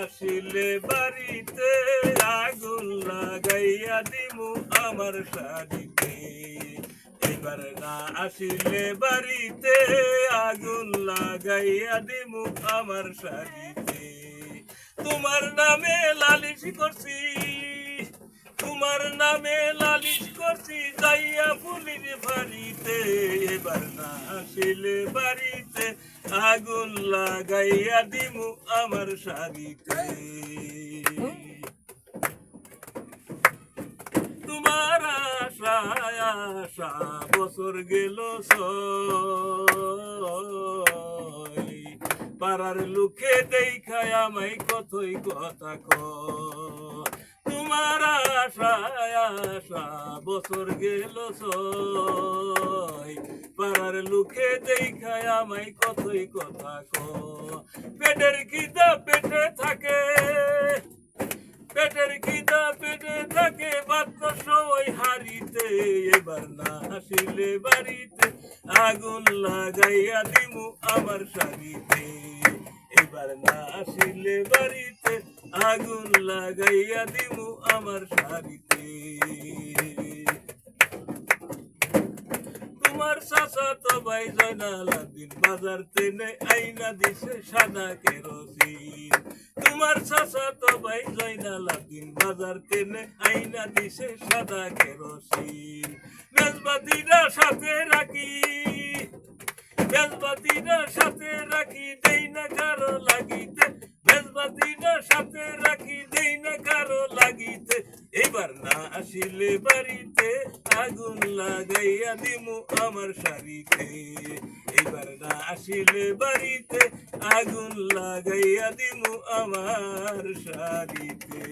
আসিলে বাড়িতে আগুন লাগাইয়া দিমু আমার শাড়িতে। এবার না আসিলে বাড়িতে আগুন লাগাইয়া দিমু আমার শাড়িতে। তোমার নামে লালিশ করছি, তোমার নামে লালিশ করছি, যাইয়া পুলির বাড়িতে। এবার না আসিলে বাড়িতে আগুন লাগাইয়া দিমু আমার শাড়িতে তোমার আশায় আশা, বছর গেল। পাড়ার লোকে দেখায় আমায় কতই কথা ক তোমার আশায় আশা বছর গেল। পাড়ার লোকে দেখায় আমায় কতই কথা ক পেটের খিদা পেটে থাকে পেটের খিদা, পেটে থাকে বাদ্য সময় হারিতে এবার না আসিলে বাড়িতে, আগুন লাগাইয়া দিমু আমার শাড়িতে। এবার না আসিলে বাড়িতে, আগুন লাগাইয়া দিমু আমার শাড়িতে। তোমার চাচা তো ভাই জয়নাল বাজার তেনে আইনা দিছে সাদা কেরোসিন। তো ভাই জয়নাল আদিন বাজার তেনে আইনা দিছে সাদা কেরোসিন। মেজবাতিরা সাথে রাখি, মেজবাতিরা সাথে রাখি, দেই না কারও লাগিতে। মেজবাতিরা সাথে রাখি, দেই না কারও লাগিতে। এবার না আসিলে বাড়িতে আগুন লাগাইয়া দিমু আমার শাড়িতে এবার না আসিলে বাড়িতে আগুন লাগাইয়া দিমু আমার শাড়িতে